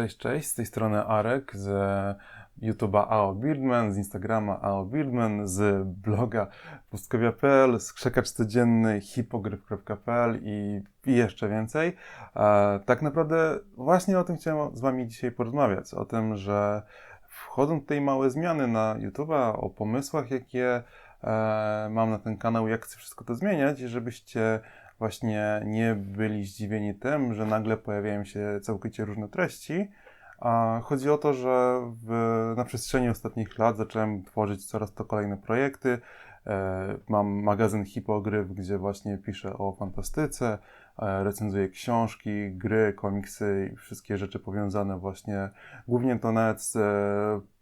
Cześć, cześć, z tej strony Arek z YouTube'a AO Birdman, z Instagrama AO Birdman, z bloga pustkowia.pl, z krzekacz codzienny hipogryf.pl i, i jeszcze więcej. E, tak naprawdę właśnie o tym chciałem z Wami dzisiaj porozmawiać, o tym, że wchodzą tutaj małe zmiany na YouTube'a, o pomysłach, jakie e, mam na ten kanał, jak chcę wszystko to zmieniać, żebyście właśnie nie byli zdziwieni tym, że nagle pojawiają się całkowicie różne treści. A chodzi o to, że w, na przestrzeni ostatnich lat zacząłem tworzyć coraz to kolejne projekty. E, mam magazyn Hipogryf, gdzie właśnie piszę o fantastyce, e, recenzuję książki, gry, komiksy i wszystkie rzeczy powiązane właśnie głównie to nawet z e,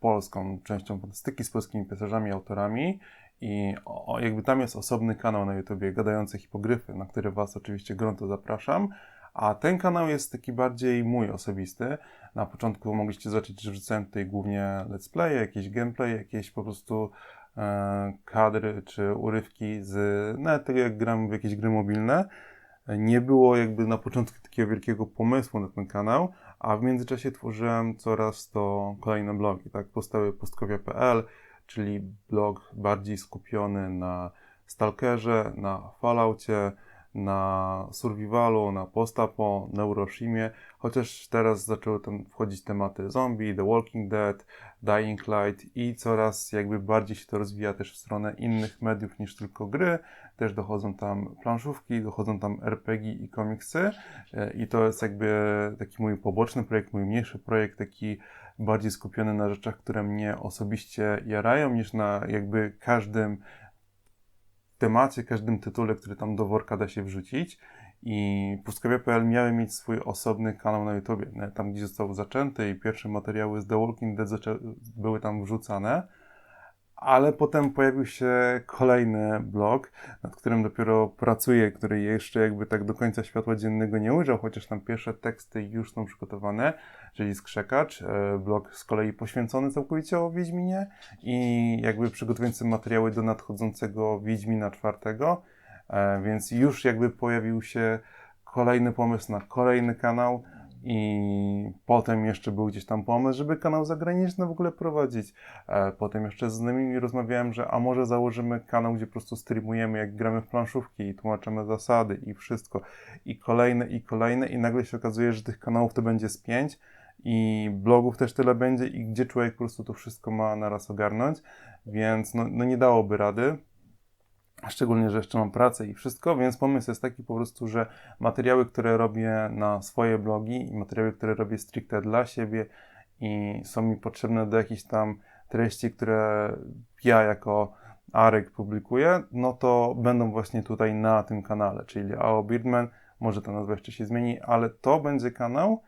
polską częścią fantastyki, z polskimi pisarzami, autorami. I o, jakby tam jest osobny kanał na YouTubie, Gadające Hipogryfy, na który Was oczywiście gorąco zapraszam. A ten kanał jest taki bardziej mój osobisty. Na początku mogliście zobaczyć, że wrzucałem tutaj głównie let's play, jakieś gameplay, jakieś po prostu e, kadry czy urywki z nawet tego, jak gram w jakieś gry mobilne. Nie było jakby na początku takiego wielkiego pomysłu na ten kanał, a w międzyczasie tworzyłem coraz to kolejne blogi, tak? Powstały pustkowia.pl, czyli blog bardziej skupiony na Stalkerze, na Falloutie, na Survivalu, na Postapo, Neuroshimie, chociaż teraz zaczęły tam wchodzić tematy zombie, The Walking Dead, Dying Light i coraz jakby bardziej się to rozwija też w stronę innych mediów niż tylko gry. Też dochodzą tam planszówki, dochodzą tam RPG i komiksy e, i to jest jakby taki mój poboczny projekt, mój mniejszy projekt, taki bardziej skupiony na rzeczach, które mnie osobiście jarają, niż na jakby każdym temacie, każdym tytule, który tam do worka da się wrzucić. I pustkowia.pl miały mieć swój osobny kanał na YouTubie, tam gdzie został zaczęty i pierwsze materiały z The Walking Dead były tam wrzucane ale potem pojawił się kolejny blog, nad którym dopiero pracuję, który jeszcze jakby tak do końca światła dziennego nie ujrzał, chociaż tam pierwsze teksty już są przygotowane, czyli Skrzekacz, e, blog z kolei poświęcony całkowicie o Wiedźminie i jakby przygotowujący materiały do nadchodzącego Wiedźmina czwartego, e, więc już jakby pojawił się kolejny pomysł na kolejny kanał, i potem jeszcze był gdzieś tam pomysł, żeby kanał zagraniczny w ogóle prowadzić. E, potem jeszcze z znajomymi rozmawiałem, że a może założymy kanał, gdzie po prostu streamujemy, jak gramy w planszówki i tłumaczymy zasady i wszystko. I kolejne, i kolejne, i nagle się okazuje, że tych kanałów to będzie z pięć i blogów też tyle będzie i gdzie człowiek po prostu to wszystko ma naraz ogarnąć, więc no, no nie dałoby rady. Szczególnie, że jeszcze mam pracę i wszystko, więc pomysł jest taki po prostu, że materiały, które robię na swoje blogi i materiały, które robię stricte dla siebie i są mi potrzebne do jakichś tam treści, które ja jako Arek publikuję, no to będą właśnie tutaj na tym kanale, czyli AO Birdman, może ta nazwa jeszcze się zmieni, ale to będzie kanał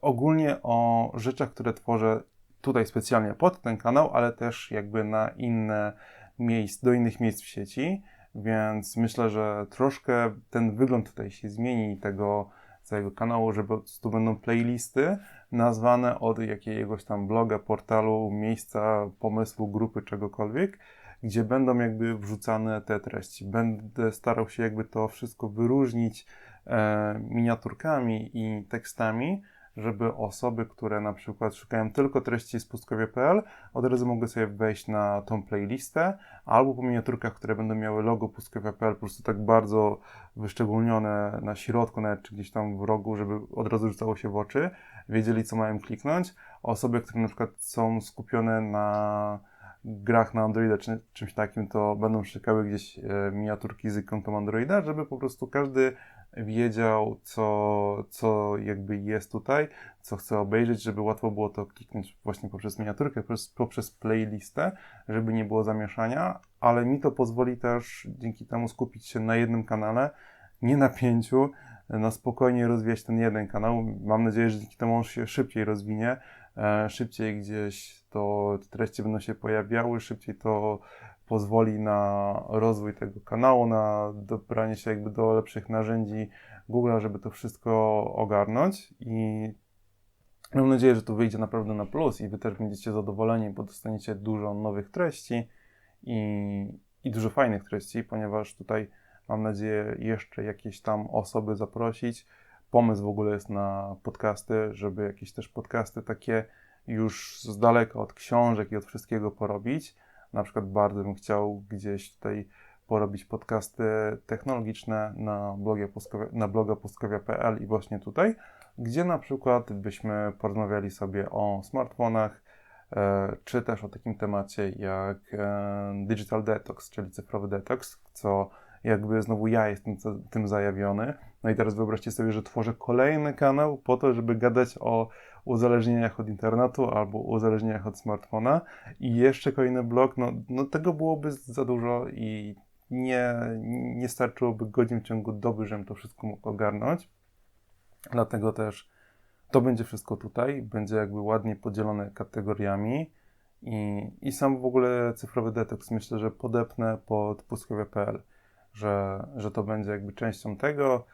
ogólnie o rzeczach, które tworzę tutaj specjalnie pod ten kanał, ale też jakby na inne miejsc, do innych miejsc w sieci, więc myślę, że troszkę ten wygląd tutaj się zmieni tego całego kanału, że tu będą playlisty nazwane od jakiegoś tam bloga, portalu, miejsca, pomysłu, grupy, czegokolwiek, gdzie będą jakby wrzucane te treści. Będę starał się jakby to wszystko wyróżnić e, miniaturkami i tekstami, żeby osoby, które na przykład szukają tylko treści z pustkowie.pl, od razu mogły sobie wejść na tą playlistę, albo po miniaturkach, które będą miały logo pustkowie.pl, po prostu tak bardzo wyszczególnione na środku, nawet czy gdzieś tam w rogu, żeby od razu rzucało się w oczy, wiedzieli, co mają kliknąć. Osoby, które na przykład są skupione na grach na Androida czy czymś takim, to będą szukały gdzieś e, miniaturki z ikonką Androida, żeby po prostu każdy wiedział, co, co jakby jest tutaj, co chce obejrzeć, żeby łatwo było to kliknąć właśnie poprzez miniaturkę, poprzez, poprzez playlistę, żeby nie było zamieszania, ale mi to pozwoli też dzięki temu skupić się na jednym kanale, nie na pięciu, na spokojnie rozwijać ten jeden kanał. Mam nadzieję, że dzięki temu on się szybciej rozwinie, szybciej gdzieś to treści będą się pojawiały, szybciej to pozwoli na rozwój tego kanału, na dobranie się jakby do lepszych narzędzi Google, żeby to wszystko ogarnąć. I mam nadzieję, że to wyjdzie naprawdę na plus i Wy też będziecie zadowoleni, bo dostaniecie dużo nowych treści i, i dużo fajnych treści, ponieważ tutaj mam nadzieję jeszcze jakieś tam osoby zaprosić, pomysł w ogóle jest na podcasty, żeby jakieś też podcasty takie już z daleka od książek i od wszystkiego porobić. Na przykład bardzo bym chciał gdzieś tutaj porobić podcasty technologiczne na, blogie pustkowia, na bloga pustkowia.pl i właśnie tutaj, gdzie na przykład byśmy porozmawiali sobie o smartfonach, e, czy też o takim temacie jak e, digital detox, czyli cyfrowy detoks, co jakby znowu ja jestem tym zajawiony. No i teraz wyobraźcie sobie, że tworzę kolejny kanał po to, żeby gadać o uzależnieniach od internetu albo uzależnieniach od smartfona i jeszcze kolejny blog, no, no tego byłoby za dużo i nie, nie starczyłoby godzin w ciągu doby, żebym to wszystko mógł ogarnąć. Dlatego też to będzie wszystko tutaj, będzie jakby ładnie podzielone kategoriami i, i sam w ogóle cyfrowy detoks myślę, że podepnę pod pustkowia.pl, że, że to będzie jakby częścią tego,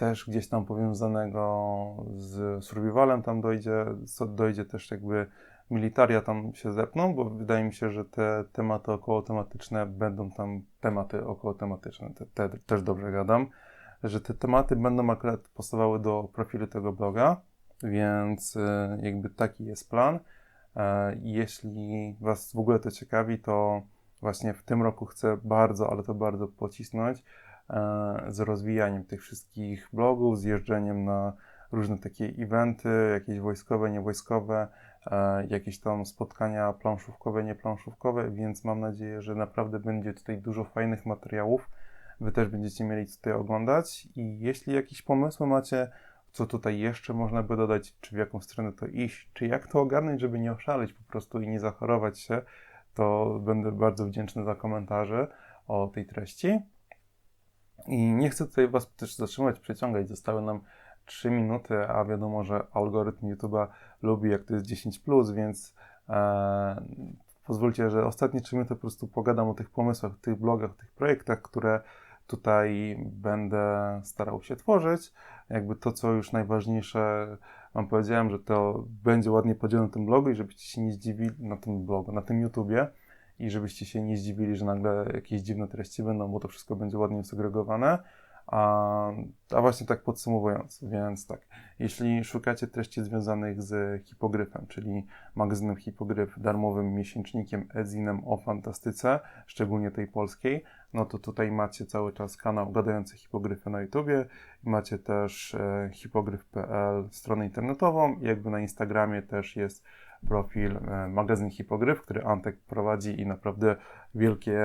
też gdzieś tam powiązanego z survivalem tam dojdzie, dojdzie też jakby militaria tam się zepną, bo wydaje mi się, że te tematy okołotematyczne będą tam tematy okołotematyczne, te, te, też dobrze gadam, że te tematy będą akurat pasowały do profilu tego bloga, więc e, jakby taki jest plan. E, jeśli Was w ogóle to ciekawi, to właśnie w tym roku chcę bardzo, ale to bardzo pocisnąć z rozwijaniem tych wszystkich blogów, z jeżdżeniem na różne takie eventy, jakieś wojskowe, niewojskowe, E, jakieś tam spotkania planszówkowe, nieplanszówkowe, więc mam nadzieję, że naprawdę będzie tutaj dużo fajnych materiałów. Wy też będziecie mieli tutaj oglądać i jeśli jakieś pomysły macie, co tutaj jeszcze można by dodać, czy w jaką stronę to iść, czy jak to ogarnąć, żeby nie oszaleć po prostu i nie zachorować się, to będę bardzo wdzięczny za komentarze o tej treści. I nie chcę tutaj Was też zatrzymać, przeciągać. Zostały nam 3 minuty, a wiadomo, że algorytm YouTube'a lubi, jak to jest 10, więc e, pozwólcie, że ostatnie 3 minuty po prostu pogadam o tych pomysłach, tych blogach, tych projektach, które tutaj będę starał się tworzyć. Jakby to, co już najważniejsze, Wam powiedziałem, że to będzie ładnie podzielone na tym blogu i żebyście się nie zdziwili na tym blogu, na tym YouTubie i żebyście się nie zdziwili, że nagle jakieś dziwne treści będą, bo to wszystko będzie ładnie segregowane. A, a właśnie tak podsumowując, więc tak, jeśli szukacie treści związanych z hipogryfem, czyli magazynem Hipogryf, darmowym miesięcznikiem Edzinem o fantastyce, szczególnie tej polskiej, no to tutaj macie cały czas kanał Gadające Hipogryfy na YouTubie, macie też e, hipogryf.pl stronę internetową jakby na Instagramie też jest profil e, magazyn Hipogryf, który Antek prowadzi i naprawdę wielkie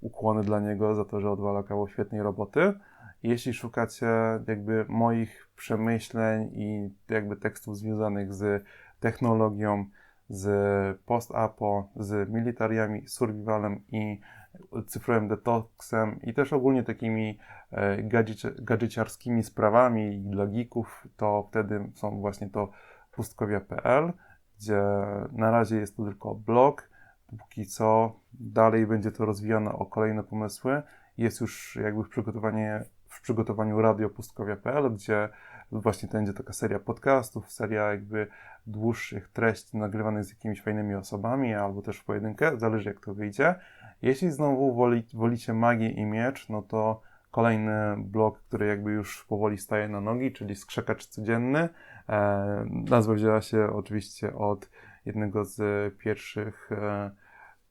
ukłony dla niego za to, że odwala kawał świetnej roboty. Jeśli szukacie jakby moich przemyśleń i jakby tekstów związanych z technologią, z post-apo, z militariami, survivalem i cyfrowym detoksem i też ogólnie takimi e, gadżeciarskimi sprawami dla geeków, to wtedy są właśnie to pustkowia.pl, gdzie na razie jest to tylko blog, póki co dalej będzie to rozwijane o kolejne pomysły. Jest już jakby w przygotowaniu w przygotowaniu radiopustkowia.pl, gdzie właśnie to będzie taka seria podcastów, seria jakby dłuższych treści nagrywanych z jakimiś fajnymi osobami, albo też w pojedynkę, zależy jak to wyjdzie. Jeśli znowu woli, wolicie magię i miecz, no to kolejny blog, który jakby już powoli staje na nogi, czyli skrzekacz codzienny. E, nazwa wzięła się oczywiście od jednego z pierwszych e,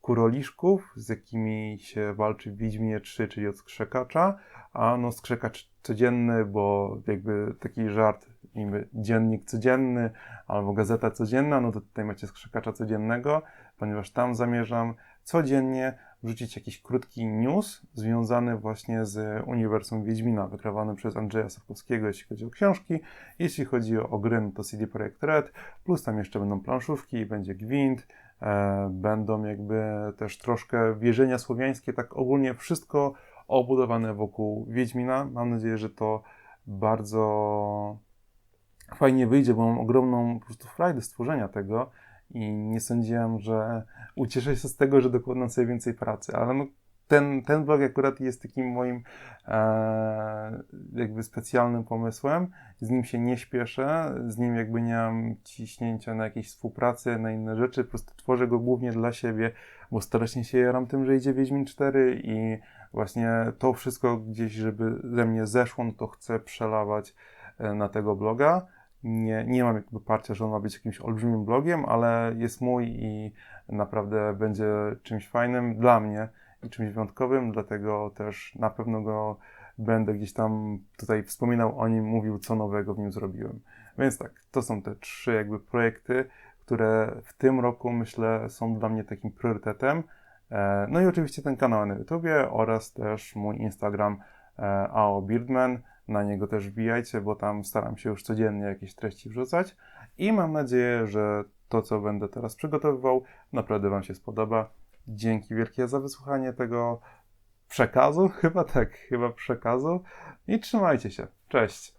kuroliszków, z jakimi się walczy w Wiedźminie 3, czyli od skrzekacza a no skrzekacz codzienny, bo jakby taki żart, niby dziennik codzienny albo gazeta codzienna, no to tutaj macie skrzekacza codziennego, ponieważ tam zamierzam codziennie wrzucić jakiś krótki news związany właśnie z uniwersum Wiedźmina, wykrawany przez Andrzeja Sapkowskiego, jeśli chodzi o książki. Jeśli chodzi o gry, no to CD Projekt Red, plus tam jeszcze będą planszówki, będzie Gwint, będą jakby też troszkę wierzenia słowiańskie, tak ogólnie wszystko obudowane wokół Wiedźmina. Mam nadzieję, że to bardzo fajnie wyjdzie, bo mam ogromną po prostu frajdę stworzenia tego i nie sądziłem, że ucieszę się z tego, że dokładam sobie więcej pracy, ale no, ten, ten blog akurat jest takim moim e, jakby specjalnym pomysłem. Z nim się nie śpieszę, z nim jakby nie mam ciśnięcia na jakieś współpracę, na inne rzeczy, po prostu tworzę go głównie dla siebie, bo strasznie się jaram tym, że idzie Wiedźmin 4 i właśnie to wszystko gdzieś, żeby ze mnie zeszło, no to chcę przelawać e, na tego bloga. Nie, nie mam jakby parcia, że on ma być jakimś olbrzymim blogiem, ale jest mój i naprawdę będzie czymś fajnym dla mnie czymś wyjątkowym, dlatego też na pewno go będę gdzieś tam tutaj wspominał o nim, mówił, co nowego w nim zrobiłem. Więc tak, to są te trzy jakby projekty, które w tym roku myślę są dla mnie takim priorytetem. E, No i oczywiście ten kanał na YouTubie oraz też mój Instagram e, AO Beardman. Na niego też wbijajcie, bo tam staram się już codziennie jakieś treści wrzucać i mam nadzieję, że to, co będę teraz przygotowywał, naprawdę Wam się spodoba. Dzięki wielkie za wysłuchanie tego przekazu, chyba tak, chyba przekazu i trzymajcie się. Cześć!